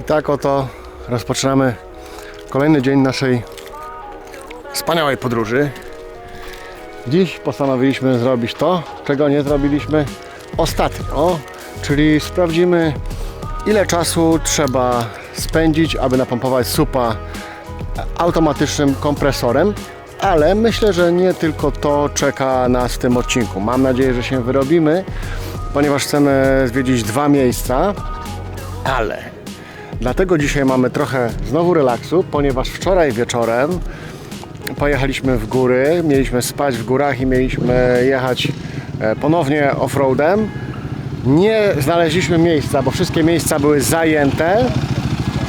I tak oto rozpoczynamy kolejny dzień naszej wspaniałej podróży. Dziś postanowiliśmy zrobić to, czego nie zrobiliśmy ostatnio, czyli sprawdzimy ile czasu trzeba spędzić, aby napompować supa automatycznym kompresorem, ale myślę, że nie tylko to czeka nas w tym odcinku. Mam nadzieję, że się wyrobimy, ponieważ chcemy zwiedzić dwa miejsca, ale dlatego dzisiaj mamy trochę znowu relaksu, ponieważ wczoraj wieczorem pojechaliśmy w góry, mieliśmy spać w górach i mieliśmy jechać e, ponownie offroadem. Nie znaleźliśmy miejsca, bo wszystkie miejsca były zajęte.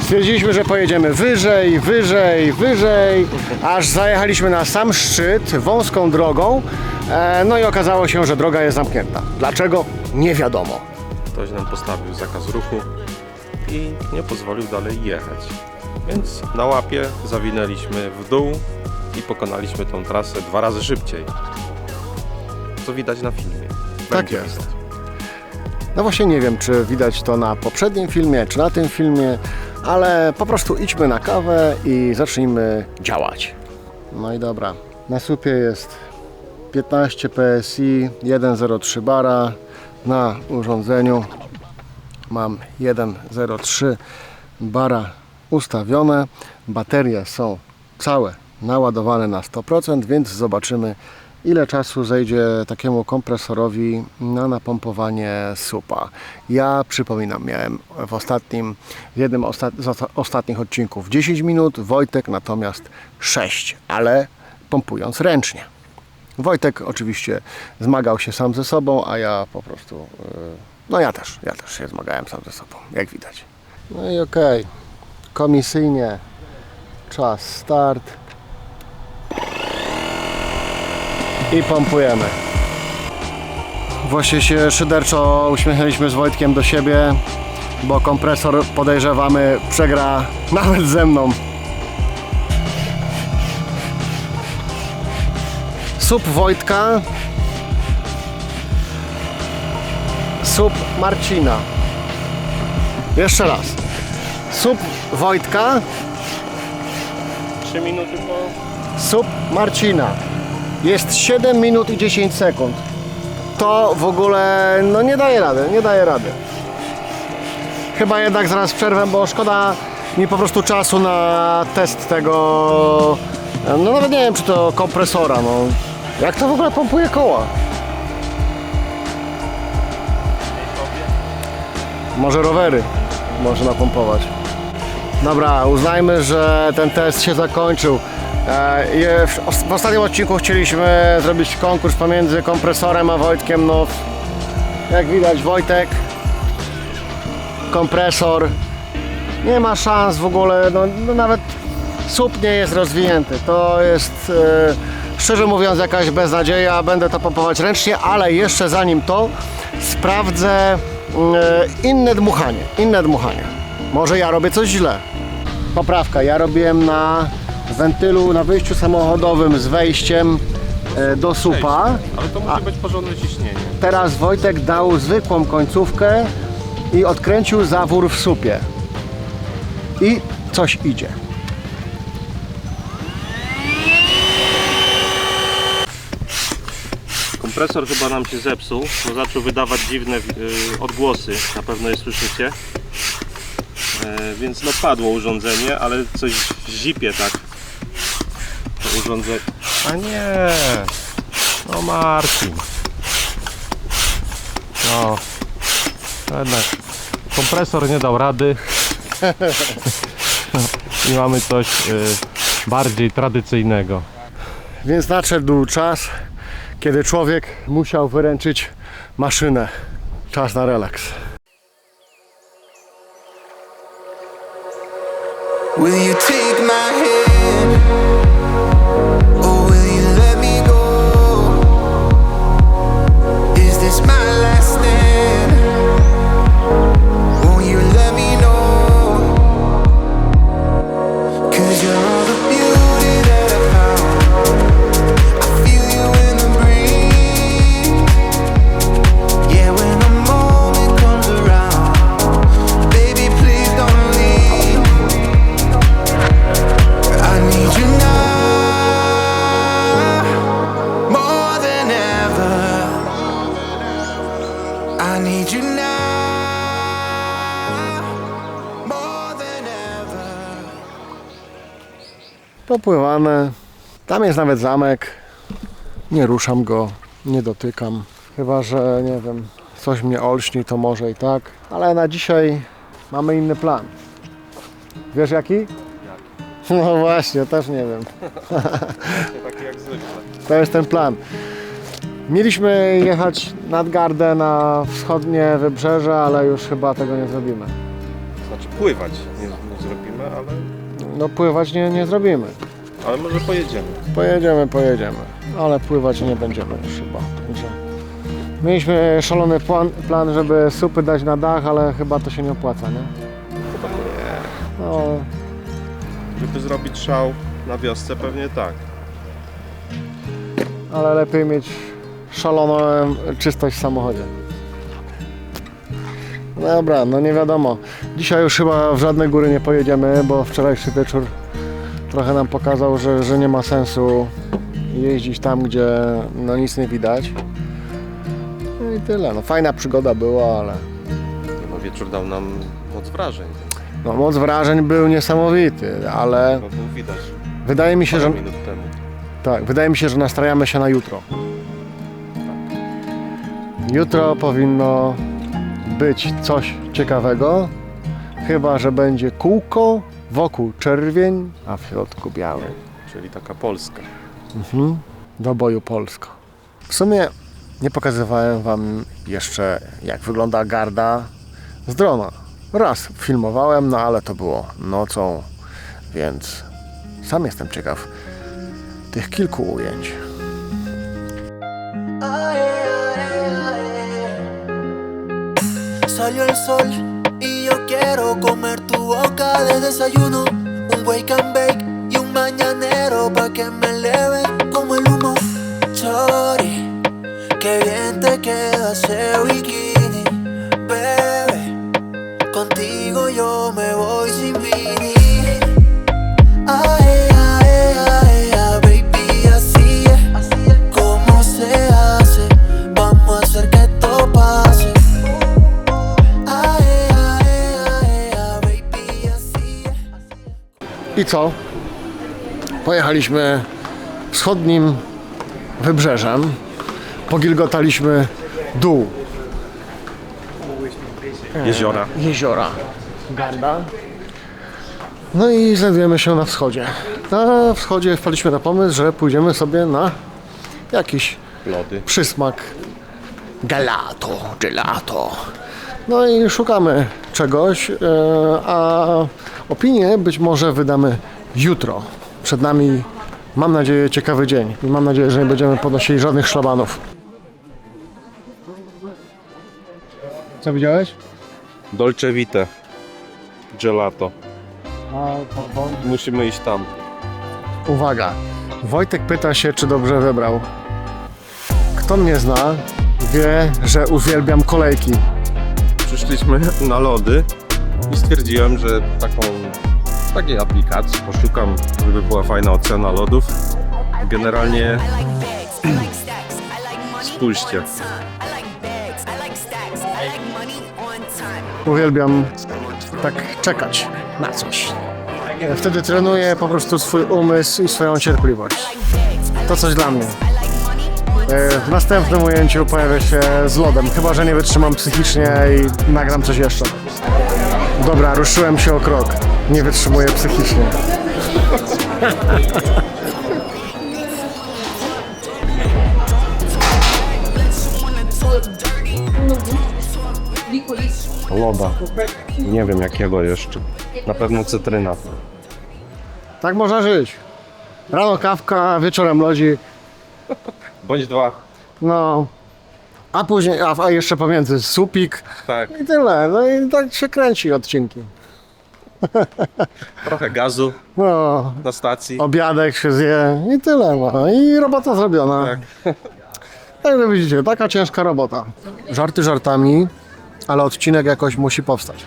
Stwierdziliśmy, że pojedziemy wyżej, wyżej, wyżej, aż zajechaliśmy na sam szczyt wąską drogą. E, No i okazało się, że droga jest zamknięta. Dlaczego? Nie wiadomo. Ktoś nam postawił zakaz ruchu i nie pozwolił dalej jechać. Więc na łapie zawinęliśmy w dół i pokonaliśmy tą trasę dwa razy szybciej. Co widać na filmie. Tak Będzie jest. widać. No właśnie nie wiem, czy widać to na poprzednim filmie, czy na tym filmie, ale po prostu idźmy na kawę i zacznijmy działać. No i dobra. Na słupie jest 15 PSI, 1.03 bara. Na urządzeniu mam 1.03 bara ustawione. Baterie są całe naładowane na 100%, więc zobaczymy ile czasu zejdzie takiemu kompresorowi na napompowanie supa. Ja przypominam, miałem w ostatnim, w jednym osta- z osta- ostatnich odcinków 10 minut, Wojtek natomiast 6, ale pompując ręcznie. Wojtek oczywiście zmagał się sam ze sobą, a ja po prostu, yy, no ja też, ja też się zmagałem sam ze sobą, jak widać. No i okej, komisyjnie, czas start. i pompujemy. Właśnie się szyderczo uśmiechnęliśmy z Wojtkiem do siebie, bo kompresor podejrzewamy przegra nawet ze mną. Sup Wojtka. Sup Marcina. Jeszcze raz. Sup Wojtka. 3 minuty po Sup Marcina. Jest 7 minut i 10 sekund. To w ogóle no nie daje rady, nie daje rady. Chyba jednak zaraz przerwę, bo szkoda mi po prostu czasu na test tego. No nawet nie wiem czy to kompresora, no. Jak to w ogóle pompuje koła? Może rowery może napompować. Dobra, uznajmy, że ten test się zakończył. E, w, os- w ostatnim odcinku chcieliśmy zrobić konkurs pomiędzy kompresorem a Wojtkiem. No, jak widać, Wojtek, kompresor, nie ma szans w ogóle. No, no nawet słup nie jest rozwinięty. To jest e, szczerze mówiąc jakaś beznadzieja. Będę to pompować ręcznie, ale jeszcze zanim to sprawdzę inne dmuchanie. Inne dmuchanie. Może ja robię coś źle. Poprawka. Ja robiłem na wentylu na wyjściu samochodowym z wejściem e, do supa. Ale to musi być porządne ciśnienie. Teraz Wojtek dał zwykłą końcówkę i odkręcił zawór w supie. I coś idzie. Kompresor chyba nam się zepsuł, bo zaczął wydawać dziwne y, odgłosy, na pewno je słyszycie. E, więc no padło urządzenie, ale coś zipie tak. To urządzenie. A nie! No Marcin. No. Jednak kompresor nie dał rady. I mamy coś y, bardziej tradycyjnego. Więc nadszedł czas, kiedy człowiek musiał wyręczyć maszynę. Czas na relaks. Will you take my hand? Or will Popływane. Tam jest nawet zamek. Nie ruszam go, nie dotykam. Chyba, że nie wiem, coś mnie olśni, to może i tak. Ale na dzisiaj mamy inny plan. Wiesz jaki? No właśnie, też nie wiem. Taki jak zwykle. To jest ten plan. Mieliśmy jechać nad Gardę na wschodnie wybrzeże, ale już chyba tego nie zrobimy. Znaczy pływać nie, nie zrobimy, ale, No pływać nie, nie zrobimy. Ale może pojedziemy. Pojedziemy, pojedziemy, ale pływać nie będziemy już chyba. Także mieliśmy szalony plan, plan, żeby supy dać na dach, ale chyba to się nie opłaca, nie? Chyba nie. No, Żeby zrobić szał na wiosce pewnie tak. ale lepiej mieć szaloną czystość w samochodzie. Dobra, no nie wiadomo. Dzisiaj już chyba w żadne góry nie pojedziemy, bo wczorajszy wieczór trochę nam pokazał, że, że nie ma sensu jeździć tam, gdzie no nic nie widać. No i tyle. No, fajna przygoda była, ale No, wieczór dał nam moc wrażeń. no, moc wrażeń był niesamowity, ale No było widać wydaje mi się, parę że minut temu. tak, wydaje mi się, że nastrajamy się na jutro. Jutro powinno być coś ciekawego, chyba że będzie kółko, wokół czerwień, a w środku biały. Czyli taka Polska. Mhm. Do boju Polsko. W sumie nie pokazywałem Wam jeszcze, jak wygląda garda z drona. Raz filmowałem, no ale to było nocą, więc sam jestem ciekaw tych kilku ujęć. Salió el sol y yo quiero comer tu boca de desayuno. Un wake and bake y un mañanero pa' que me eleve como el humo. Chori, que bien te queda ese bikini, bebé. Contigo yo me voy sin mini. I co? Pojechaliśmy wschodnim wybrzeżem, pogilgotaliśmy dół Jeziora. jeziora Garda. No i znajdujemy się na wschodzie. Na wschodzie wpadliśmy na pomysł, że pójdziemy sobie na jakiś Lody. przysmak gelato, gelato. No i szukamy czegoś, e, a opinię być może wydamy jutro. Przed nami, mam nadzieję, ciekawy dzień i mam nadzieję, że nie będziemy podnosili żadnych szlabanów. Co widziałeś? Dolce Vita. Gelato. Musimy iść tam. Uwaga, Wojtek pyta się, czy dobrze wybrał. Kto mnie zna, wie, że uwielbiam kolejki. Przyszliśmy na lody i stwierdziłem, że taką takiej aplikacji poszukam, żeby była fajna ocena lodów. Generalnie spójrzcie. Uwielbiam tak czekać na coś. Wtedy trenuję po prostu swój umysł i swoją cierpliwość. To coś dla mnie. E, W następnym ujęciu pojawię się z lodem, chyba że nie wytrzymam psychicznie i nagram coś jeszcze. Dobra, ruszyłem się o krok. Nie wytrzymuję psychicznie. Loda. Nie wiem jakiego jeszcze. Na pewno cytryna. Tak można żyć. Rano kawka, wieczorem lodzi. Bądź dwa. No. A później, a, a jeszcze pomiędzy supik Tak. i tyle. No i tak się kręci odcinki. Trochę gazu No, na stacji. obiadek się zje i tyle. No. I robota zrobiona. Tak. Także widzicie, taka ciężka robota. Żarty żartami, ale odcinek jakoś musi powstać.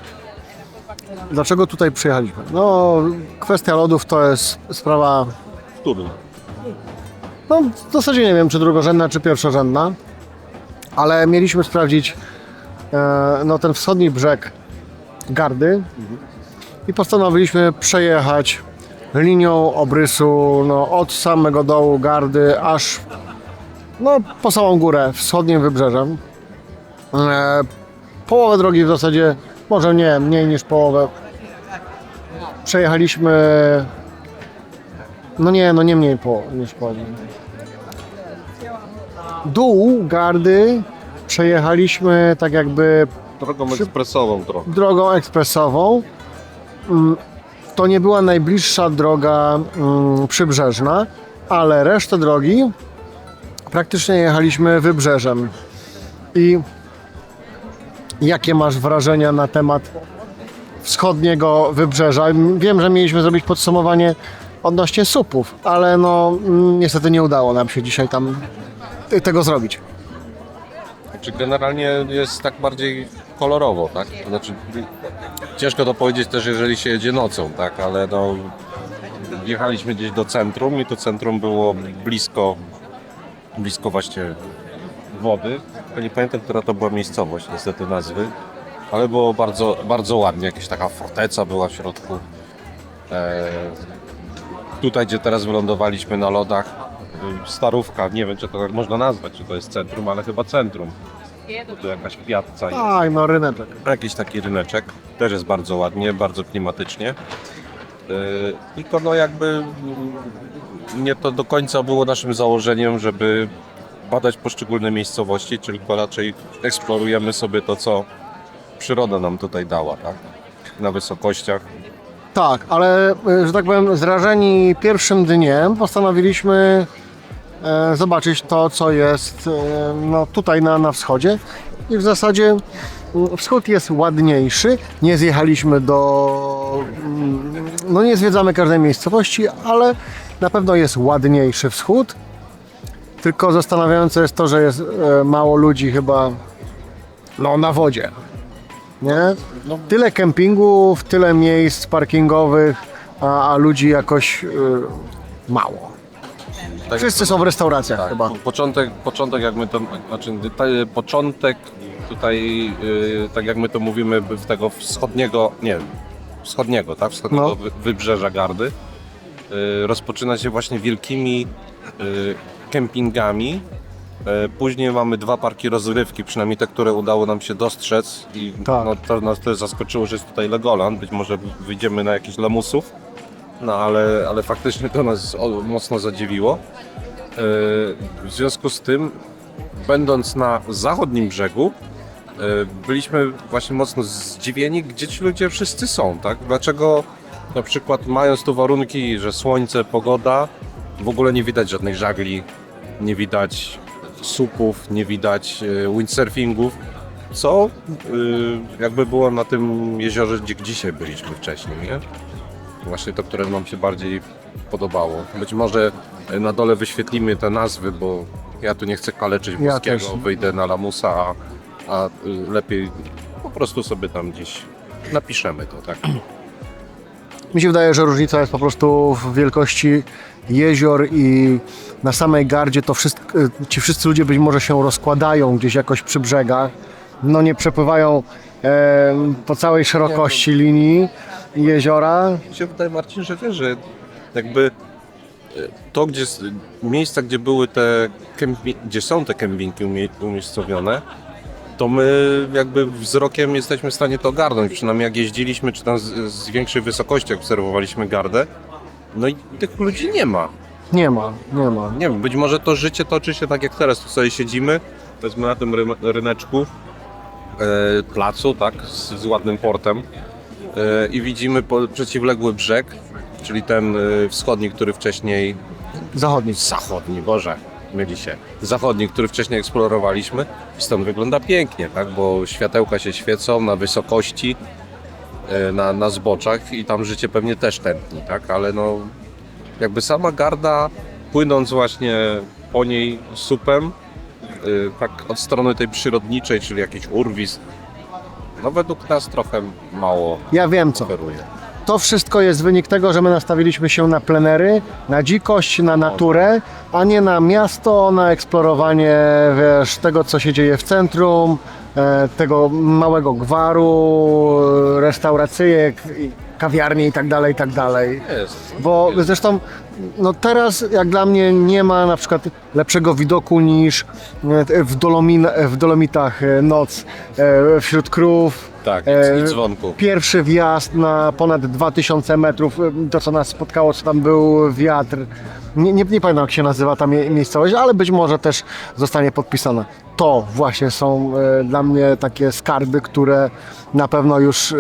Dlaczego tutaj przyjechaliśmy? No, kwestia lodów to jest sprawa, Wtórny. No w zasadzie nie wiem, czy drugorzędna, czy pierwszorzędna, ale mieliśmy sprawdzić e, no, ten wschodni brzeg Gardy i postanowiliśmy przejechać linią obrysu no, od samego dołu gardy aż no, po samą górę wschodnim wybrzeżem. E, połowę drogi w zasadzie, może nie, mniej niż połowę. Przejechaliśmy, no nie, no nie mniej po, niż połowę. Dół gardy przejechaliśmy tak jakby Drogą ekspresową trochę. drogą ekspresową. Mm, To nie była najbliższa droga mm, przybrzeżna, ale resztę drogi praktycznie jechaliśmy wybrzeżem. I jakie masz wrażenia na temat wschodniego wybrzeża? Wiem, że mieliśmy zrobić podsumowanie odnośnie supów, ale no mm, niestety nie udało nam się dzisiaj tam tego zrobić. Czy generalnie jest tak bardziej kolorowo, tak? Znaczy, ciężko to powiedzieć też, jeżeli się jedzie nocą, tak? Ale no, wjechaliśmy gdzieś do centrum i to centrum było blisko, blisko właśnie wody. Nie pamiętam, która to była miejscowość, niestety nazwy, ale było bardzo, bardzo ładnie. Jakaś taka forteca była w środku. E, tutaj, gdzie teraz wylądowaliśmy na lodach, y, starówka, nie wiem, czy to tak można nazwać, czy to jest centrum, ale chyba centrum. Tu jakaś kwiatca i Tak, no ryneczek. jakiś taki ryneczek. Też jest bardzo ładnie, bardzo klimatycznie. Yy, Tylko no jakby mm, nie to do końca było naszym założeniem, żeby badać poszczególne miejscowości, tylko raczej eksplorujemy sobie to, co przyroda nam tutaj dała, tak? Na wysokościach. Tak, ale y, że tak powiem, zrażeni pierwszym dniem postanowiliśmy e, zobaczyć to, co jest e, no, tutaj na, na wschodzie. I w zasadzie mm, wschód jest ładniejszy. Nie zjechaliśmy do. mm, No nie zwiedzamy każdej miejscowości, ale na pewno jest ładniejszy wschód. Tylko zastanawiające jest to, że jest e, mało ludzi chyba no, na wodzie. Nie? Tyle kempingów, tyle miejsc parkingowych, a, a ludzi jakoś y, mało. Tak Wszyscy są w restauracjach Tak, chyba. po- Początek, początek jak my to, znaczy ta, początek tutaj, yy, tak jak my to mówimy, w tego wschodniego, nie wschodniego, tak, wschodniego No. wy, wybrzeża Gardy, yy, rozpoczyna się właśnie wielkimi yy, kempingami. Yy, Później mamy dwa parki rozrywki, przynajmniej te, które udało nam się dostrzec i Tak. no, to nas też zaskoczyło, że jest tutaj Legoland, być może wyjdziemy na jakichś lamusów, no ale, ale faktycznie to nas mocno zadziwiło. Yy, W związku z tym, będąc na zachodnim brzegu, yy, byliśmy właśnie mocno zdziwieni, gdzie ci ludzie wszyscy są, tak? Dlaczego na przykład mając tu warunki, że słońce, pogoda, w ogóle nie widać żadnych żagli, nie widać supów, nie widać yy, windsurfingów, co yy, jakby było na tym jeziorze, gdzie dzisiaj byliśmy wcześniej, nie? Właśnie to, które nam się bardziej podobało. Być może e, na dole wyświetlimy te nazwy, bo ja tu nie chcę kaleczyć Ja włoskiego, też. wyjdę na lamusa, a, a lepiej po prostu sobie tam gdzieś napiszemy to, tak? Mi się wydaje, że różnica jest po prostu w wielkości jezior i na samej gardzie to wszystko, ci wszyscy ludzie być może się rozkładają gdzieś jakoś przy brzegach. No nie przepływają e, po całej szerokości linii jeziora. Mi się wydaje, Marcin, że wiesz, że jakby e, to, gdzie miejsca, gdzie były te gdzie są te kempingi umie- umiejscowione, to my jakby wzrokiem jesteśmy w stanie to ogarnąć. Przynajmniej jak jeździliśmy, czy tam z, z większej wysokości obserwowaliśmy gardę, no i tych ludzi nie ma. Nie ma, nie ma. Nie wiem, być może to życie toczy się tak jak teraz. Tu sobie siedzimy, powiedzmy na tym rym- ryneczku, e, placu, tak, z, z ładnym portem e, i widzimy po, przeciwległy brzeg, czyli ten e, wschodni, który wcześniej, Zachodni. zachodni, Boże, myli się, zachodni, który wcześniej eksplorowaliśmy i stąd wygląda pięknie, tak, bo światełka się świecą na wysokości, e, na, na zboczach i tam życie pewnie też tętni, tak, ale no jakby sama garda płynąc właśnie po niej supem, y, tak od strony tej przyrodniczej, czyli jakiś urwis, no według nas trochę mało Ja wiem co. oferuje. To wszystko jest wynik tego, że my nastawiliśmy się na plenery, na dzikość, na naturę, a nie na miasto, na eksplorowanie wiesz, tego, co się dzieje w centrum, e, tego małego gwaru, e, restauracyjek, i kawiarnie i tak dalej, i tak dalej. Jest. Bo zresztą no teraz jak dla mnie nie ma na przykład lepszego widoku niż w, Dolomin, w Dolomitach e, noc wśród krów. Tak, E, i dzwonku. Pierwszy wjazd na ponad 2000 metrów, e, to co nas spotkało, co tam był wiatr. Nie, nie, nie pamiętam jak się nazywa ta mie- miejscowość, ale być może też zostanie podpisana. To właśnie są e, dla mnie takie skarby, które na pewno już e,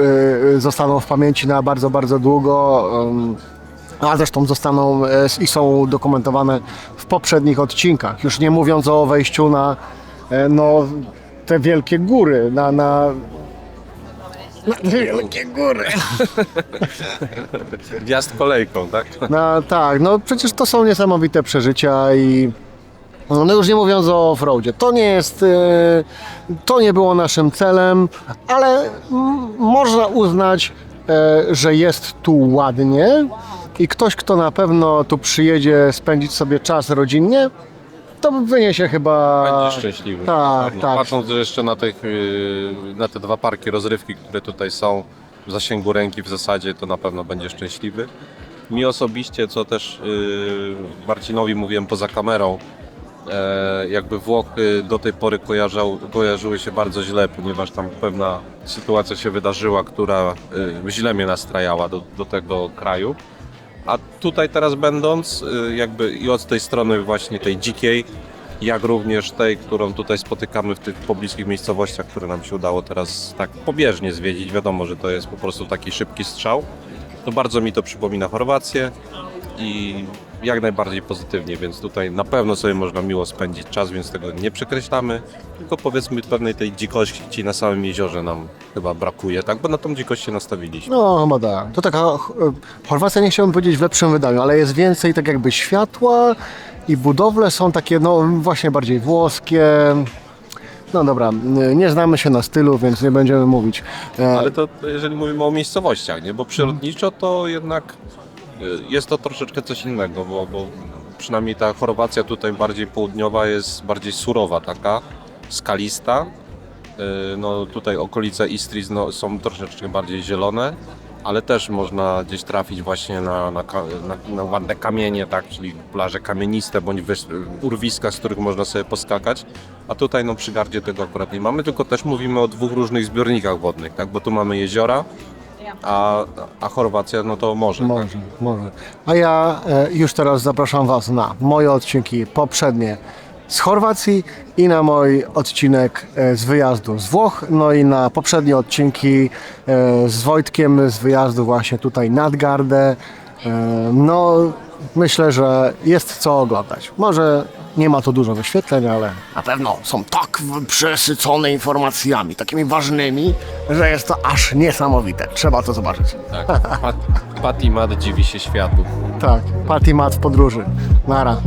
zostaną w pamięci na bardzo, bardzo długo. em, a zresztą zostaną e, i są dokumentowane w poprzednich odcinkach. Już nie mówiąc o wejściu na e, no, te wielkie góry, na, na, na wielkie góry. Wjazd kolejką, tak? No tak, no przecież to są niesamowite przeżycia i no już nie mówiąc o offroadzie, to nie jest, e, to nie było naszym celem, ale można uznać, e, że jest tu ładnie i ktoś, kto na pewno tu przyjedzie spędzić sobie czas rodzinnie, to wyniesie chyba... Będzie szczęśliwy. Tak, tak. Patrząc jeszcze na, tych, yy, na te dwa parki rozrywki, które tutaj są w zasięgu ręki w zasadzie, to na pewno będzie szczęśliwy. Mi osobiście, co też yy, Marcinowi mówiłem poza kamerą, e, jakby Włochy do tej pory kojarzał, kojarzyły się bardzo źle, ponieważ tam pewna sytuacja się wydarzyła, która yy, źle mnie nastrajała do, do tego kraju. A tutaj teraz będąc, y, jakby i od tej strony właśnie tej dzikiej, jak również tej, którą tutaj spotykamy w tych pobliskich miejscowościach, które nam się udało teraz tak pobieżnie zwiedzić. Wiadomo, że to jest po prostu taki szybki strzał. To bardzo mi to przypomina Chorwację i jak najbardziej pozytywnie, więc tutaj na pewno sobie można miło spędzić czas, więc tego nie przekreślamy, tylko powiedzmy pewnej tej dzikości na samym jeziorze nam chyba brakuje, tak? Bo na tą dzikość się nastawiliśmy. No, chyba. To taka e, Chorwacja, nie chciałbym powiedzieć w lepszym wydaniu, ale jest więcej tak jakby światła i budowle są takie, no właśnie bardziej włoskie. No dobra, e, nie znamy się na stylu, więc nie będziemy mówić. E, Ale to jeżeli mówimy o miejscowościach, nie? bo przyrodniczo to jednak jest to troszeczkę coś innego, bo, bo przynajmniej ta Chorwacja tutaj bardziej południowa jest bardziej surowa taka, skalista. Y, No tutaj okolice Istris no, są troszeczkę bardziej zielone, ale też można gdzieś trafić właśnie na, na, na, na ładne kamienie, tak, czyli plaże kamieniste bądź urwiska, z których można sobie poskakać. A tutaj no przy Gardzie tego akurat nie mamy, tylko też mówimy o dwóch różnych zbiornikach wodnych, tak, bo tu mamy jeziora, a, a Chorwacja no to morze. Może, może. A ja e, już teraz zapraszam Was na moje odcinki poprzednie z Chorwacji i na mój odcinek e, z wyjazdu z Włoch, no i na poprzednie odcinki e, z Wojtkiem z wyjazdu właśnie tutaj nad Gardę. E, No, myślę, że jest co oglądać. Może nie ma to dużo wyświetleń, ale na pewno są tak przesycone informacjami, takimi ważnymi, że jest to aż niesamowite. Trzeba to zobaczyć. Tak. Pat, Pat i Mad dziwi się światu. Tak, Patty Mat w podróży. Nara.